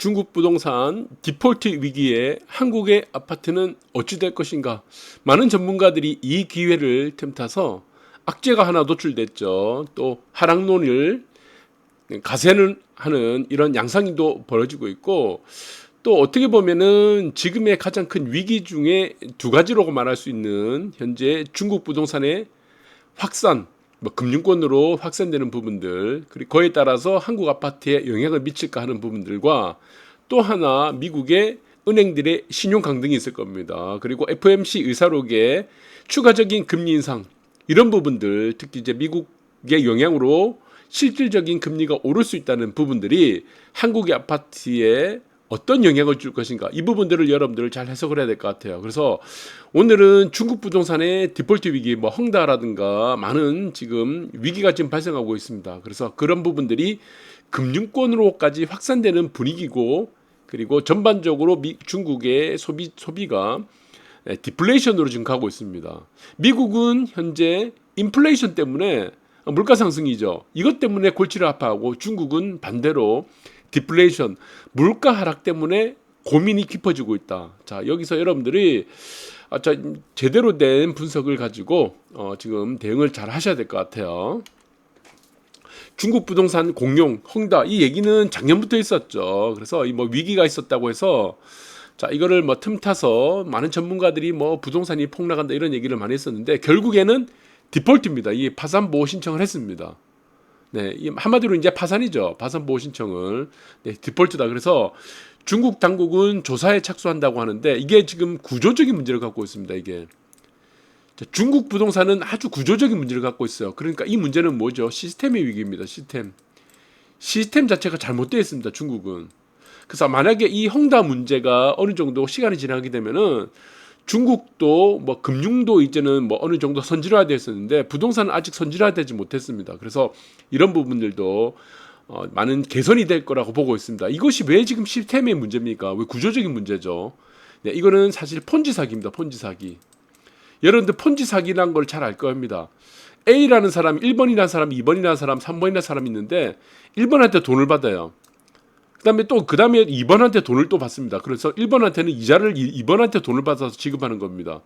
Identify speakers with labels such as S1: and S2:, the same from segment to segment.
S1: 중국 부동산 디폴트 위기에 한국의 아파트는 어찌 될 것인가? 많은 전문가들이 이 기회를 틈타서 악재가 하나 노출됐죠. 또 하락론을 가세는 하는 이런 양상도 벌어지고 있고 또 어떻게 보면은 지금의 가장 큰 위기 중에 두 가지로 말할 수 있는 현재 중국 부동산의 확산, 뭐 금융권으로 확산되는 부분들 그리고 그에 따라서 한국 아파트에 영향을 미칠까 하는 부분들과 또 하나 미국의 은행들의 신용 강등이 있을 겁니다. 그리고 FMC 의사록의 추가적인 금리 인상 이런 부분들 특히 이제 미국의 영향으로 실질적인 금리가 오를 수 있다는 부분들이 한국의 아파트에 어떤 영향을 줄 것인가 이 부분들을 여러분들 잘 해석을 해야 될 것 같아요. 그래서 오늘은 중국 부동산의 디폴트 위기, 뭐 헝다라든가 많은 지금 위기가 지금 발생하고 있습니다. 그래서 그런 부분들이 금융권으로까지 확산되는 분위기고 그리고 전반적으로 미, 중국의 소비 소비가 디플레이션으로 지금 가고 있습니다. 미국은 현재 인플레이션 때문에 물가 상승이죠. 이것 때문에 골치를 아파하고 중국은 반대로 디플레이션, 물가 하락 때문에 고민이 깊어지고 있다. 자, 여기서 여러분들이 아, 자, 제대로 된 분석을 가지고 어, 지금 대응을 잘 하셔야 될 것 같아요. 중국 부동산 공룡, 헝다 이 얘기는 작년부터 있었죠. 그래서 이 뭐 위기가 있었다고 해서 자 이거를 뭐 틈타서 많은 전문가들이 뭐 부동산이 폭락한다 이런 얘기를 많이 했었는데 결국에는 디폴트입니다. 이 파산 보호 신청을 했습니다. 네, 이 한마디로 이제 파산이죠. 파산 보호 신청을 네, 디폴트다. 그래서 중국 당국은 조사에 착수한다고 하는데 이게 지금 구조적인 문제를 갖고 있습니다. 이게 자, 중국 부동산은 아주 구조적인 문제를 갖고 있어요. 그러니까 이 문제는 뭐죠? 시스템의 위기입니다. 시스템. 시스템 자체가 잘못되어 있습니다. 중국은. 그래서 만약에 이 헝다 문제가 어느 정도 시간이 지나게 되면은 중국도 뭐 금융도 이제는 뭐 어느 정도 선진화됐었는데 부동산은 아직 선진화되지 못했습니다. 그래서 이런 부분들도 어, 많은 개선이 될 거라고 보고 있습니다. 이것이 왜 지금 시스템의 문제입니까? 왜 구조적인 문제죠? 네, 이거는 사실 폰지 사기입니다. 폰지 사기. 여러분들 폰지 사기라는 걸잘 알 겁니다. A라는 사람, 1번이라는 사람, 2번이라는 사람, 3번이라는 사람이 있는데 1번한테 돈을 받아요. 그다음에 또 그다음에 2번한테 돈을 또 받습니다. 그래서 1번한테는 이자를 2번한테 돈을 받아서 지급하는 겁니다.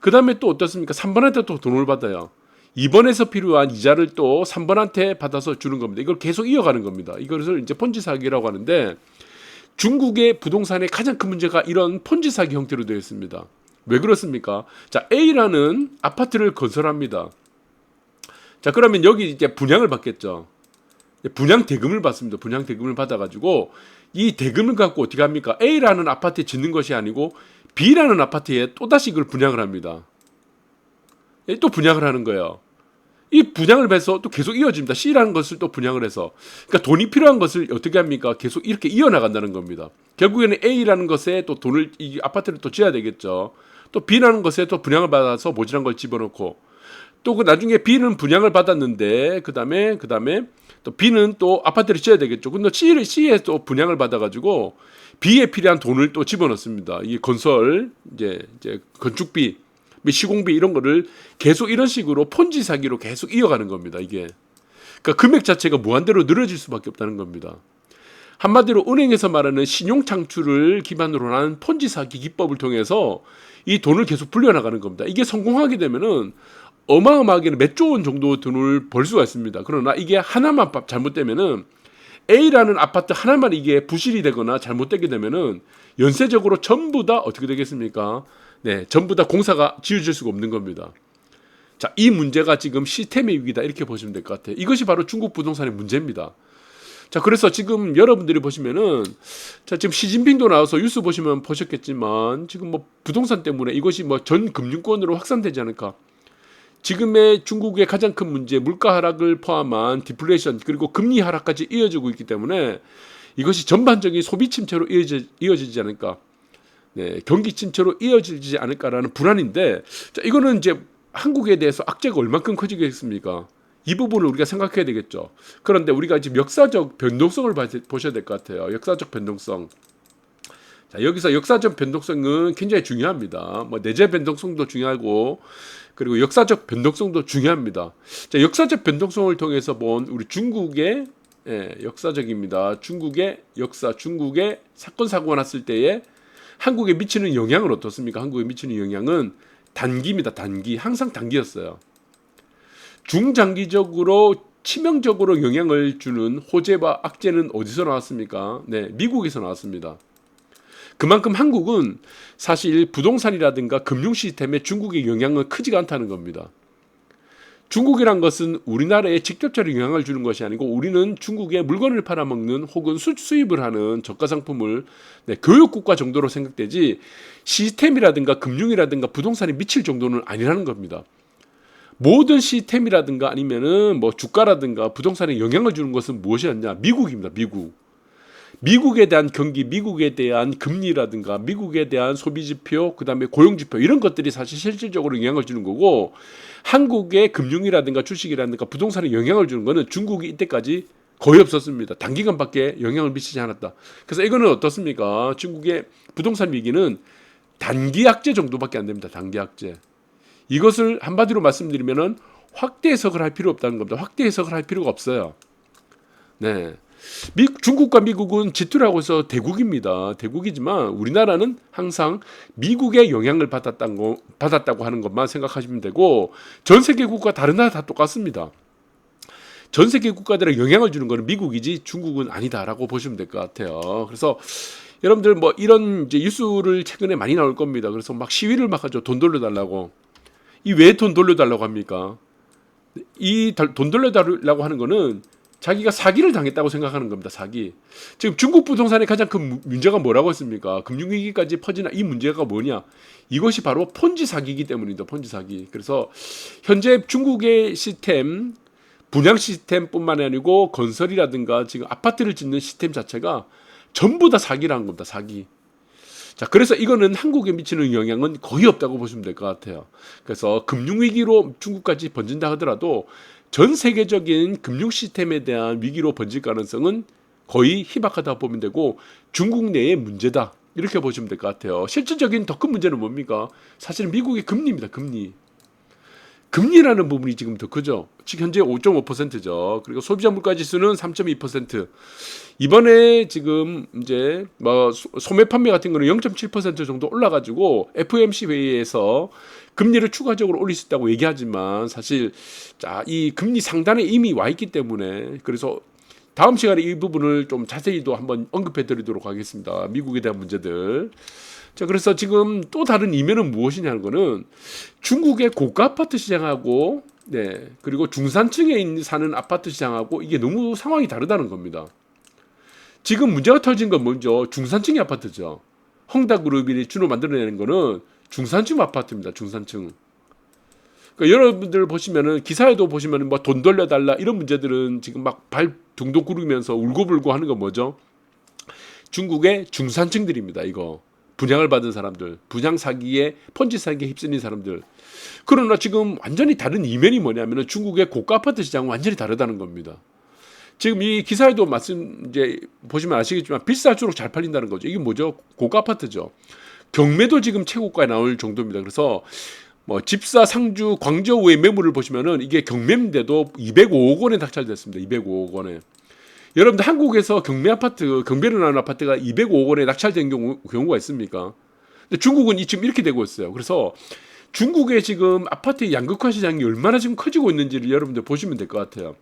S1: 그다음에 또 어떻습니까? 3번한테 또 돈을 받아요. 2번에서 필요한 이자를 또 3번한테 받아서 주는 겁니다. 이걸 계속 이어가는 겁니다. 이것을 이제 폰지 사기라고 하는데 중국의 부동산의 가장 큰 문제가 이런 폰지 사기 형태로 되어 있습니다. 왜 그렇습니까? 자, A라는 아파트를 건설합니다. 자, 그러면 여기 이제 분양을 받겠죠. 분양 대금을 받습니다. 분양 대금을 받아가지고 이 대금을 갖고 어떻게 합니까? A라는 아파트에 짓는 것이 아니고 B라는 아파트에 또 다시 이걸 분양을 합니다. 예, 또 분양을 하는 거예요. 이 분양을 해서 또 계속 이어집니다. C라는 것을 또 분양을 해서. 그러니까 돈이 필요한 것을 어떻게 합니까? 계속 이렇게 이어나간다는 겁니다. 결국에는 A라는 것에 또 돈을, 이 아파트를 또 지어야 되겠죠. 또 B라는 것에 또 분양을 받아서 모질한 걸 집어넣고 또 그 나중에 B는 분양을 받았는데 그 다음에 그 다음에 또 B는 또 아파트를 지어야 되겠죠. 근데 C를 C에 또 분양을 받아가지고 B에 필요한 돈을 또 집어넣습니다. 이 건설 이제 이제 건축비, 시공비 이런 거를 계속 이런 식으로 폰지 사기로 계속 이어가는 겁니다. 이게 그러니까 금액 자체가 무한대로 늘어질 수밖에 없다는 겁니다. 한마디로 은행에서 말하는 신용 창출을 기반으로 한 폰지 사기 기법을 통해서 이 돈을 계속 불려나가는 겁니다. 이게 성공하게 되면은 어마어마하게는 몇 조 원 정도 돈을 벌 수가 있습니다. 그러나 이게 하나만 잘못되면은 A라는 아파트 하나만 이게 부실이 되거나 잘못되게 되면은 연쇄적으로 전부 다 어떻게 되겠습니까? 네, 전부 다 공사가 지어질 수가 없는 겁니다. 자, 이 문제가 지금 시스템의 위기다 이렇게 보시면 될 것 같아요. 이것이 바로 중국 부동산의 문제입니다. 자, 그래서 지금 여러분들이 보시면은 자, 지금 시진핑도 나와서 뉴스 보시면 보셨겠지만 지금 뭐 부동산 때문에 이것이 뭐 전 금융권으로 확산되지 않을까? 지금의 중국의 가장 큰 문제 물가 하락을 포함한 디플레이션 그리고 금리 하락까지 이어지고 있기 때문에 이것이 전반적인 소비 침체로 이어지, 이어지지 않을까. 네, 경기 침체로 이어지지 않을까라는 불안인데 자, 이거는 이제 한국에 대해서 악재가 얼만큼 커지겠습니까? 이 부분을 우리가 생각해야 되겠죠. 그런데 우리가 지금 역사적 변동성을 보셔야 될 것 같아요. 역사적 변동성. 자, 여기서 역사적 변동성은 굉장히 중요합니다. 뭐 내재 변동성도 중요하고 그리고 역사적 변동성도 중요합니다. 자, 역사적 변동성을 통해서 본 우리 중국의 예, 역사적입니다. 중국의 역사, 중국의 사건 사고가 났을 때에 한국에 미치는 영향은 어떻습니까? 한국에 미치는 영향은 단기입니다. 단기. 항상 단기였어요. 중장기적으로 치명적으로 영향을 주는 호재와 악재는 어디서 나왔습니까? 네, 미국에서 나왔습니다. 그만큼 한국은 사실 부동산이라든가 금융 시스템에 중국의 영향은 크지가 않다는 겁니다. 중국이란 것은 우리나라에 직접적인 영향을 주는 것이 아니고 우리는 중국에 물건을 팔아먹는 혹은 수, 수입을 하는 저가 상품을 네, 교육국가 정도로 생각되지 시스템이라든가 금융이라든가 부동산이 미칠 정도는 아니라는 겁니다. 모든 시스템이라든가 아니면은 뭐 주가라든가 부동산에 영향을 주는 것은 무엇이었냐? 미국입니다. 미국. 미국에 대한 경기, 미국에 대한 금리라든가 미국에 대한 소비 지표, 그다음에 고용 지표 이런 것들이 사실 실질적으로 영향을 주는 거고 한국의 금융이라든가 주식이라든가 부동산에 영향을 주는 거는 중국이 이때까지 거의 없었습니다. 단기간밖에 영향을 미치지 않았다. 그래서 이거는 어떻습니까? 중국의 부동산 위기는 단기 악재 정도밖에 안 됩니다. 단기 악재. 이것을 한마디로 말씀드리면은 확대 해석을 할 필요 없다는 겁니다. 확대 해석을 할 필요가 없어요. 네. 미, 중국과 미국은 지투라고 해서 대국입니다. 대국이지만 우리나라는 항상 미국의 영향을 받았다는 거, 받았다고 하는 것만 생각하시면 되고 전 세계 국가 다른 나라 다 똑같습니다. 전 세계 국가들의 영향을 주는 것은 미국이지 중국은 아니다라고 보시면 될 것 같아요. 그래서 여러분들 뭐 이런 이제 뉴스를 최근에 많이 나올 겁니다. 그래서 막 시위를 막 하죠. 돈 돌려달라고. 이 왜 돈 돌려달라고 합니까? 이 돈 돌려달라고 하는 거는 자기가 사기를 당했다고 생각하는 겁니다. 사기. 지금 중국 부동산의 가장 큰 문제가 뭐라고 했습니까? 금융위기까지 퍼지나 이 문제가 뭐냐? 이것이 바로 폰지 사기이기 때문입니다. 폰지 사기. 그래서 현재 중국의 시스템, 분양 시스템뿐만 아니고 건설이라든가 지금 아파트를 짓는 시스템 자체가 전부 다 사기라는 겁니다. 사기. 자, 그래서 이거는 한국에 미치는 영향은 거의 없다고 보시면 될 것 같아요. 그래서 금융위기로 중국까지 번진다 하더라도 전 세계적인 금융 시스템에 대한 위기로 번질 가능성은 거의 희박하다 보면 되고 중국 내의 문제다. 이렇게 보시면 될 것 같아요. 실질적인 더 큰 문제는 뭡니까? 사실은 미국의 금리입니다. 금리. 금리라는 부분이 지금 더 크죠. 지금 현재 5.5%죠. 그리고 소비자 물가 지수는 3.2%. 이번에 지금 이제 뭐 소매 판매 같은 거는 0.7% 정도 올라가지고 FOMC 회의에서 금리를 추가적으로 올릴 수 있다고 얘기하지만 사실 자 이 금리 상단에 이미 와 있기 때문에 그래서 다음 시간에 이 부분을 좀 자세히도 한번 언급해 드리도록 하겠습니다. 미국에 대한 문제들. 자, 그래서 지금 또 다른 이면은 무엇이냐는 거는 중국의 고가 아파트 시장하고 네, 그리고 중산층에 사는 아파트 시장하고 이게 너무 상황이 다르다는 겁니다. 지금 문제가 터진 건 먼저 중산층의 아파트죠. 헝다그룹이 주로 만들어내는 거는 중산층 아파트입니다. 중산층. 그러니까 여러분들 보시면은 기사에도 보시면은 뭐 돈 돌려달라 이런 문제들은 지금 막 발 둥둥 구르면서 울고불고 하는 건 뭐죠? 중국의 중산층들입니다. 이거 분양을 받은 사람들, 분양 사기에 펀지 사기에 휩쓸린 사람들. 그러나 지금 완전히 다른 이면이 뭐냐면은 중국의 고가 아파트 시장은 완전히 다르다는 겁니다. 지금 이 기사에도 말씀 이제 보시면 아시겠지만 비쌀수록 잘 팔린다는 거죠. 이게 뭐죠? 고가 아파트죠. 경매도 지금 최고가에 나올 정도입니다. 그래서 뭐 집사 상주 광저우의 매물을 보시면은 이게 경매인데도 205억 원에 낙찰됐습니다. 205억 원에. 여러분들 한국에서 경매 아파트, 경매를 나는 아파트가 205억 원에 낙찰된 경우, 경우가 있습니까? 근데 중국은 지금 이렇게 되고 있어요. 그래서 중국의 지금 아파트 양극화 시장이 얼마나 지금 커지고 있는지를 여러분들 보시면 될 것 같아요.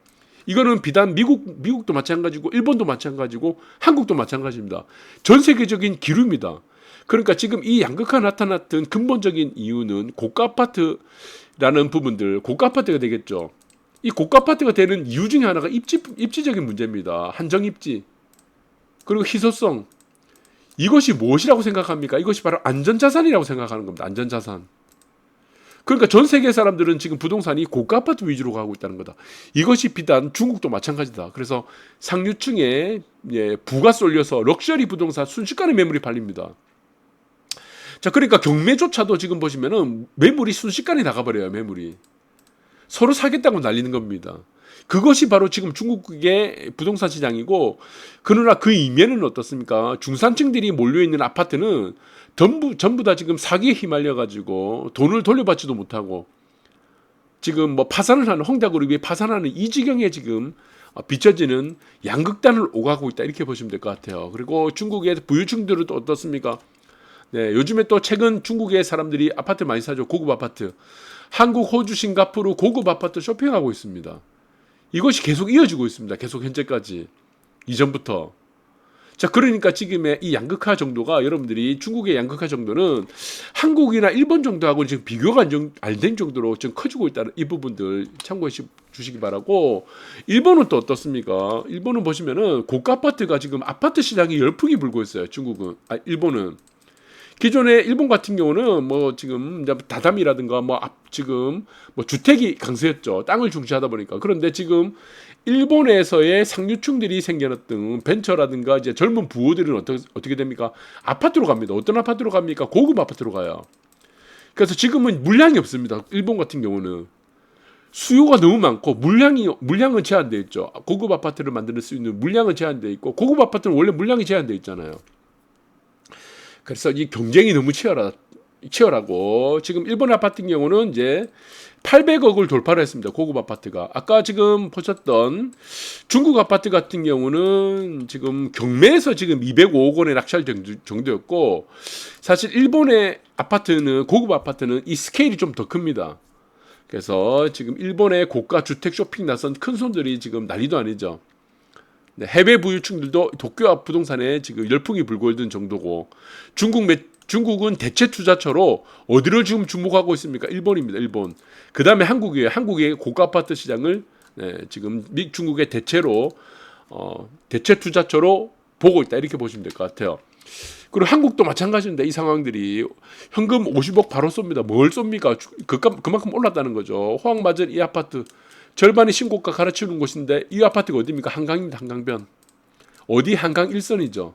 S1: 이거는 비단 미국 미국도 마찬가지고 일본도 마찬가지고 한국도 마찬가지입니다. 전 세계적인 기류입니다. 그러니까 지금 이 양극화 나타났던 근본적인 이유는 고가 아파트라는 부분들, 고가 아파트가 되겠죠. 이 고가 아파트가 되는 이유 중에 하나가 입지 입지적인 문제입니다. 한정 입지. 그리고 희소성. 이것이 무엇이라고 생각합니까? 이것이 바로 안전자산이라고 생각하는 겁니다. 안전자산. 그러니까 전 세계 사람들은 지금 부동산이 고가 아파트 위주로 가고 있다는 거다. 이것이 비단 중국도 마찬가지다. 그래서 상류층에 예, 부가 쏠려서 럭셔리 부동산 순식간에 매물이 팔립니다. 자, 그러니까 경매조차도 지금 보시면은 매물이 순식간에 나가버려요, 매물이. 서로 사겠다고 날리는 겁니다. 그것이 바로 지금 중국의 부동산 시장이고, 그러나 그 이면은 어떻습니까? 중산층들이 몰려있는 아파트는 전부, 전부 다 지금 사기에 휘말려가지고 돈을 돌려받지도 못하고, 지금 뭐 파산을 하는, 홍다그룹이 파산하는 이 지경에 지금 어, 비춰지는 양극단을 오가고 있다 이렇게 보시면 될 것 같아요. 그리고 중국의 부유층들은 또 어떻습니까? 네, 요즘에 또 최근 중국의 사람들이 아파트 많이 사죠. 고급 아파트. 한국, 호주, 싱가포르 고급 아파트 쇼핑하고 있습니다. 이것이 계속 이어지고 있습니다. 계속 현재까지. 이전부터. 자, 그러니까 지금의 이 양극화 정도가 여러분들이 중국의 양극화 정도는 한국이나 일본 정도하고 지금 비교가 안 된 정도로 좀 커지고 있다는 이 부분들 참고해 주시기 바라고 일본은 또 어떻습니까? 일본은 보시면은 고가 아파트가 지금 아파트 시장이 열풍이 불고 있어요. 중국은 아 일본은 기존에 일본 같은 경우는 뭐 지금 다담이라든가 뭐 앞 지금 뭐 주택이 강세였죠. 땅을 중시하다 보니까 그런데 지금 일본에서의 상류층들이 생겨났던 벤처라든가 이제 젊은 부호들은 어떻게 어떻게 됩니까? 아파트로 갑니다. 어떤 아파트로 갑니까? 고급 아파트로 가요. 그래서 지금은 물량이 없습니다. 일본 같은 경우는 수요가 너무 많고 물량이 물량은 제한돼 있죠. 고급 아파트를 만들 수 있는 물량은 제한돼 있고 고급 아파트는 원래 물량이 제한돼 있잖아요. 그래서 이 경쟁이 너무 치열하 치열하고 지금 일본 아파트 같은 경우는 이제 800억을 돌파를 했습니다. 고급 아파트가. 아까 지금 보셨던 중국 아파트 같은 경우는 지금 경매에서 지금 205억 원에 낙찰 정도였고 사실 일본의 아파트는 고급 아파트는 이 스케일이 좀 더 큽니다. 그래서 지금 일본의 고가 주택 쇼핑 나선 큰 손들이 지금 난리도 아니죠. 네, 해외 부유층들도 도쿄 부동산에 지금 열풍이 불고 있는 정도고 중국 매, 중국은 대체 투자처로 어디를 지금 주목하고 있습니까? 일본입니다. 일본. 그 다음에 한국이에요. 한국의 고가 아파트 시장을 네, 지금 미 중국의 대체로 어, 대체 투자처로 보고 있다 이렇게 보시면 될 것 같아요. 그리고 한국도 마찬가지입니다. 이 상황들이 현금 50억 바로 쏩니다. 뭘 쏩니까? 그값 그만큼 올랐다는 거죠. 호황마전 이 아파트 절반이 신고가 갈아치우는 곳인데 이 아파트가 어디입니까? 한강입니다. 한강변. 어디 한강 일선이죠.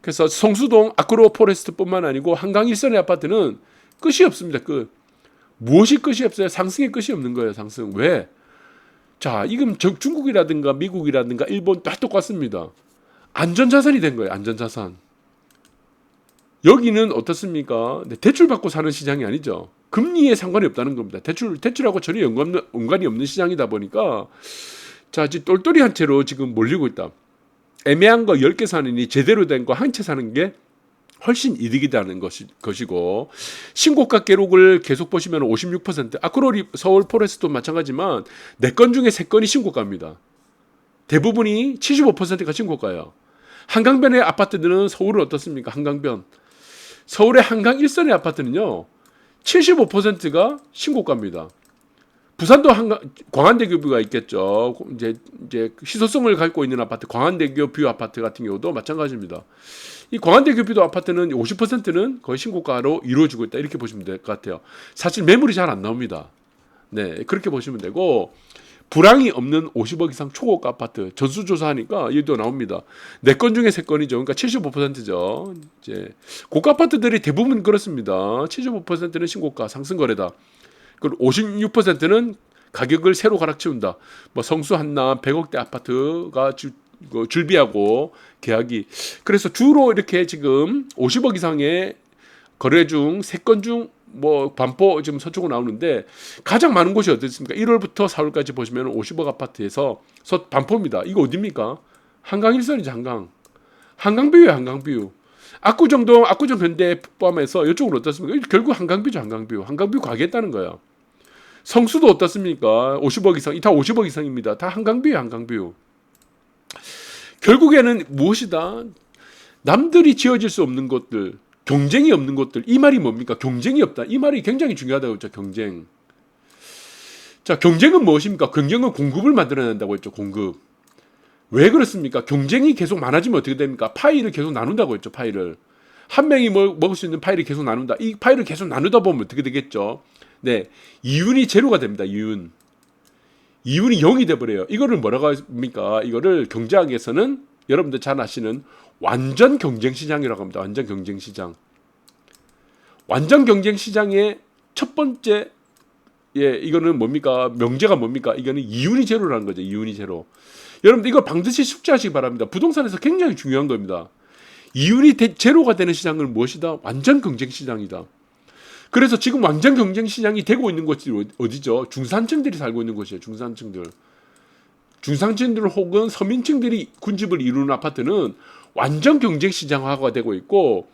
S1: 그래서 성수동 아크로 포레스트뿐만 아니고 한강 일선의 아파트는 끝이 없습니다. 끝. 무엇이 끝이 없어요? 상승의 끝이 없는 거예요. 상승. 왜? 자, 이금 중국이라든가 미국이라든가 일본 다 똑같습니다. 안전자산이 된 거예요. 안전자산. 여기는 어떻습니까? 네, 대출 받고 사는 시장이 아니죠. 금리에 상관이 없다는 겁니다. 대출 대출하고 전혀 연관, 연관이 없는 시장이다 보니까 자, 지금 똘똘이 한 채로 지금 몰리고 있다. 애매한 거 10개 사느니 제대로 된 거 한 채 사는 게 훨씬 이득이라는 것이, 것이고 신고가 기록을 계속 보시면 56% 아크로리 서울 포레스도 마찬가지만 네건 중에 세 건이 신고가입니다. 대부분이 75%가 신고가예요. 한강변의 아파트들은 서울은 어떻습니까? 한강변. 서울의 한강 일선의 아파트는요. 75%가 신고가입니다. 부산도 한강 광안대교뷰가 있겠죠. 이제 이제 희소성을 갖고 있는 아파트 광안대교 뷰 아파트 같은 경우도 마찬가지입니다. 이 광안대교 뷰도 아파트는 50%는 거의 신고가로 이루어지고 있다 이렇게 보시면 될 것 같아요. 사실 매물이 잘 안 나옵니다. 네 그렇게 보시면 되고 불황이 없는 50억 이상 초고가 아파트 전수조사하니까 이도 나옵니다. 네 건 중에 세 건이죠. 그러니까 75%죠. 이제 고가 아파트들이 대부분 그렇습니다. 75%는 신고가 상승 거래다. 그리고 56%는 가격을 새로 갈아치운다. 뭐 성수 한남 100억대 아파트가 주, 그 줄비하고 계약이 그래서 주로 이렇게 지금 50억 이상의 거래 중 세 건 중 뭐 반포 지금 서초구 나오는데 가장 많은 곳이 어디 있습니까? 1월부터 4월까지 보시면 50억 아파트에서 서 반포입니다. 이거 어디입니까? 한강 일선이죠, 한강. 한강뷰예요, 한강뷰. 압구정동, 압구정 현대 포함해서 이쪽으로 어떻습니까? 결국 한강뷰죠, 한강뷰. 한강뷰 가겠다는 거예요. 성수도 어떻습니까? 50억 이상, 다 50억 이상입니다. 다 한강뷰예요, 한강뷰. 결국에는 무엇이다? 남들이 지어질 수 없는 것들, 경쟁이 없는 것들, 이 말이 뭡니까? 경쟁이 없다. 이 말이 굉장히 중요하다고 했죠, 경쟁. 자, 경쟁은 무엇입니까? 경쟁은 공급을 만들어낸다고 했죠, 공급. 왜 그렇습니까? 경쟁이 계속 많아지면 어떻게 됩니까? 파이를 계속 나눈다고 했죠, 파이를. 한 명이 먹, 먹을 수 있는 파이를 계속 나눈다. 이 파이를 계속 나누다 보면 어떻게 되겠죠? 네. 이윤이 제로가 됩니다, 이윤. 이윤이 0이 돼버려요. 이거를 뭐라고 합니까? 이거를 경제학에서는 여러분들 잘 아시는 완전 경쟁 시장이라고 합니다. 완전 경쟁 시장. 완전 경쟁 시장의 첫 번째 예, 이거는 뭡니까? 명제가 뭡니까? 이거는 이윤이 제로라는 거죠. 이윤이 제로. 여러분들 이걸 반드시 숙지하시기 바랍니다. 부동산에서 굉장히 중요한 겁니다. 이윤이 대, 제로가 되는 시장은 무엇이다? 완전 경쟁 시장이다. 그래서 지금 완전 경쟁 시장이 되고 있는 곳이 어디죠? 중산층들이 살고 있는 곳이에요. 중산층들. 중상층들 혹은 서민층들이 군집을 이루는 아파트는 완전 경쟁 시장화가 되고 있고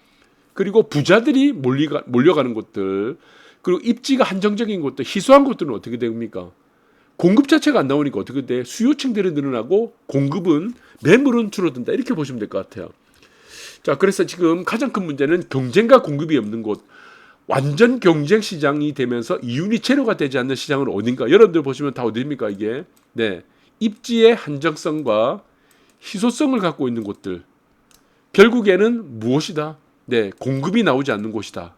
S1: 그리고 부자들이 몰리가, 몰려가는 곳들 그리고 입지가 한정적인 곳들 희소한 곳들은 어떻게 됩니까? 공급 자체가 안 나오니까 어떻게 돼? 수요층들이 늘어나고 공급은 매물은 줄어든다 이렇게 보시면 될 것 같아요. 자 그래서 지금 가장 큰 문제는 경쟁과 공급이 없는 곳 완전 경쟁 시장이 되면서 이윤이 제로가 되지 않는 시장은 어딘가 여러분들 보시면 다 어디입니까 이게 네 입지의 한정성과 희소성을 갖고 있는 곳들 결국에는 무엇이다? 네 공급이 나오지 않는 곳이다.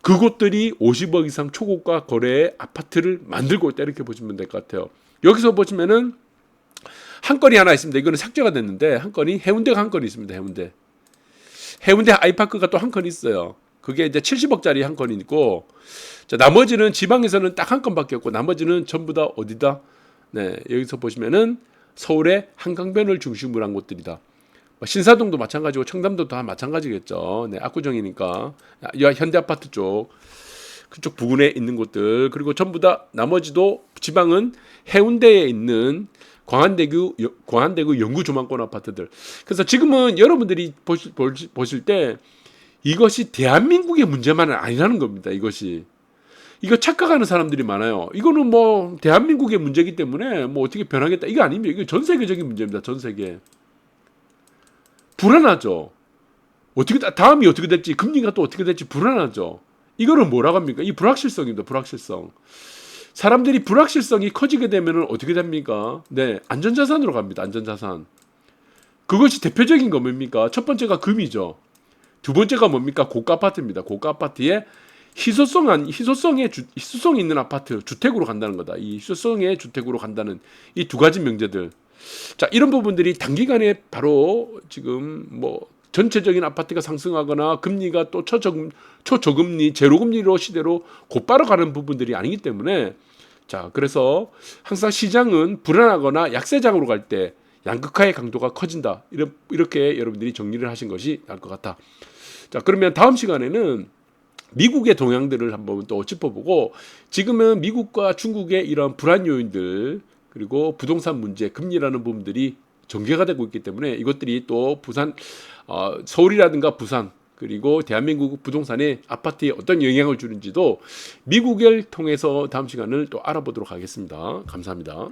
S1: 그곳들이 50억 이상 초고가 거래의 아파트를 만들고 있다. 이렇게 보시면 될 것 같아요. 여기서 보시면은 한 건이 하나 있습니다. 이거는 삭제가 됐는데 한 건이 해운대가 한 건이 있습니다. 해운대. 해운대 아이파크가 또 한 건 있어요. 그게 이제 70억짜리 한건 있고, 자, 나머지는 지방에서는 딱 한 건밖에 없고, 나머지는 전부 다 어디다? 네, 여기서 보시면은 서울의 한강변을 중심으로 한 곳들이다. 뭐 신사동도 마찬가지고 청담도 다 마찬가지겠죠. 네, 압구정이니까. 야, 현대 아파트 쪽. 그쪽 부근에 있는 곳들 그리고 전부 다 나머지도 지방은 해운대에 있는 광안대교 여- 광안대교 영구 조망권 아파트들. 그래서 지금은 여러분들이 보실, 보실, 보실 때 이것이 대한민국의 문제만은 아니라는 겁니다. 이것이 이거 착각하는 사람들이 많아요. 이거는 뭐 대한민국의 문제이기 때문에 뭐 어떻게 변하겠다 이거 아닙니다. 이거 전 세계적인 문제입니다. 전 세계 불안하죠. 어떻게 다음이 어떻게 될지 금리가 또 어떻게 될지 불안하죠. 이거는 뭐라고 합니까? 이 불확실성입니다. 불확실성. 사람들이 불확실성이 커지게 되면 어떻게 됩니까? 네, 안전자산으로 갑니다. 안전자산. 그것이 대표적인 거 뭡니까? 첫 번째가 금이죠. 두 번째가 뭡니까? 고가 아파트입니다. 고가 아파트에 희소성한 희소성의 주, 희소성이 있는 아파트 주택으로 간다는 거다. 이 희소성의 주택으로 간다는 이 두 가지 명제들. 자 이런 부분들이 단기간에 바로 지금 뭐 전체적인 아파트가 상승하거나 금리가 또 초저금 초저금리 제로금리로 시대로 곧바로 가는 부분들이 아니기 때문에 자 그래서 항상 시장은 불안하거나 약세장으로 갈 때 양극화의 강도가 커진다 이렇게 여러분들이 정리를 하신 것이 나을 것 같다. 자 그러면 다음 시간에는 미국의 동향들을 한번 또 짚어보고 지금은 미국과 중국의 이런 불안 요인들 그리고 부동산 문제, 금리라는 부분들이 전개가 되고 있기 때문에 이것들이 또 부산, 어, 서울이라든가 부산 그리고 대한민국 부동산의 아파트에 어떤 영향을 주는지도 미국을 통해서 다음 시간을 또 알아보도록 하겠습니다. 감사합니다.